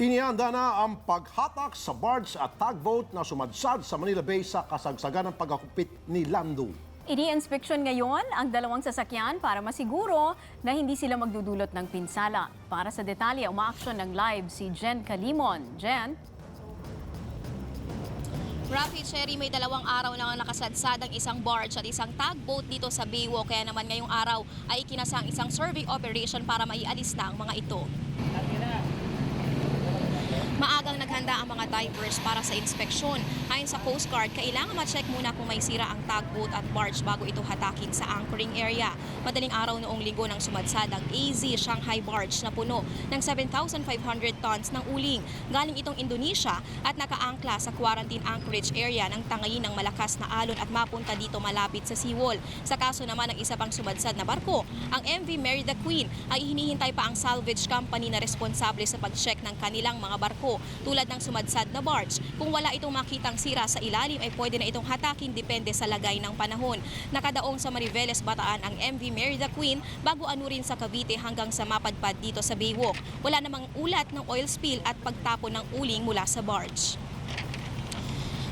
Inihanda na ang paghatak sa barge at tugboat na sumadsad sa Manila Bay sa kasagsagan ng pagkakupit ni Lando. Ini-inspeksyon ngayon ang dalawang sasakyan para masiguro na hindi sila magdudulot ng pinsala. Para sa detalye, umaaksyon ng live si Jen Kalimon. Jen? Rafi Cherry, may dalawang araw na nakasadsad ang isang barge at isang tugboat dito sa Baywalk. Kaya naman ngayong araw ay ikinasang isang survey operation para maialis na ang mga ito. Maagang naghanda ang mga divers para sa inspeksyon. Ayon sa Coast Guard, kailangan ma-check muna kung may sira ang tugboat at barge bago ito hatakin sa anchoring area. Madaling araw noong linggo nang sumadsad ang AZ Shanghai barge na puno ng 7,500 tons ng uling. Galing itong Indonesia at nakaangkla sa quarantine anchorage area ng tangayin ng malakas na alon at mapunta dito malapit sa seawall. Sa kaso naman ng isa pang sumadsad na barko, ang MV Merida Queen ay hinihintay pa ang salvage company na responsable sa pag-check ng kanilang mga barko tulad ng sumadsad na barge. Kung wala itong makitang sira sa ilalim ay pwede na itong hatakin depende sa lagay ng panahon. Nakadaong sa Mariveles Bataan ang MV Merida Queen bago anurin sa Cavite hanggang sa mapadpad dito sa Baywalk. Wala namang ulat ng oil spill at pagtapon ng uling mula sa barge.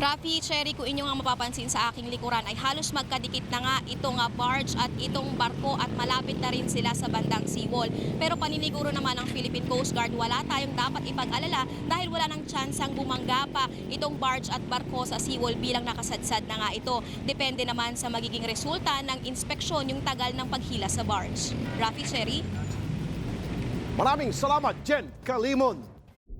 Rafi, Cherry, kung inyong ang mapapansin sa aking likuran ay halos magkadikit na nga itong ah, barge at itong barko at malapit na rin sila sa bandang seawall. Pero paniniguro naman ng Philippine Coast Guard, wala tayong dapat ipag-alala dahil wala nang tsansang bumangga pa itong barge at barko sa seawall bilang nakasadsad na nga ito. Depende naman sa magiging resulta ng inspeksyon yung tagal ng paghila sa barge. Rafi, Cherry? Maraming salamat, Jen Kalimon.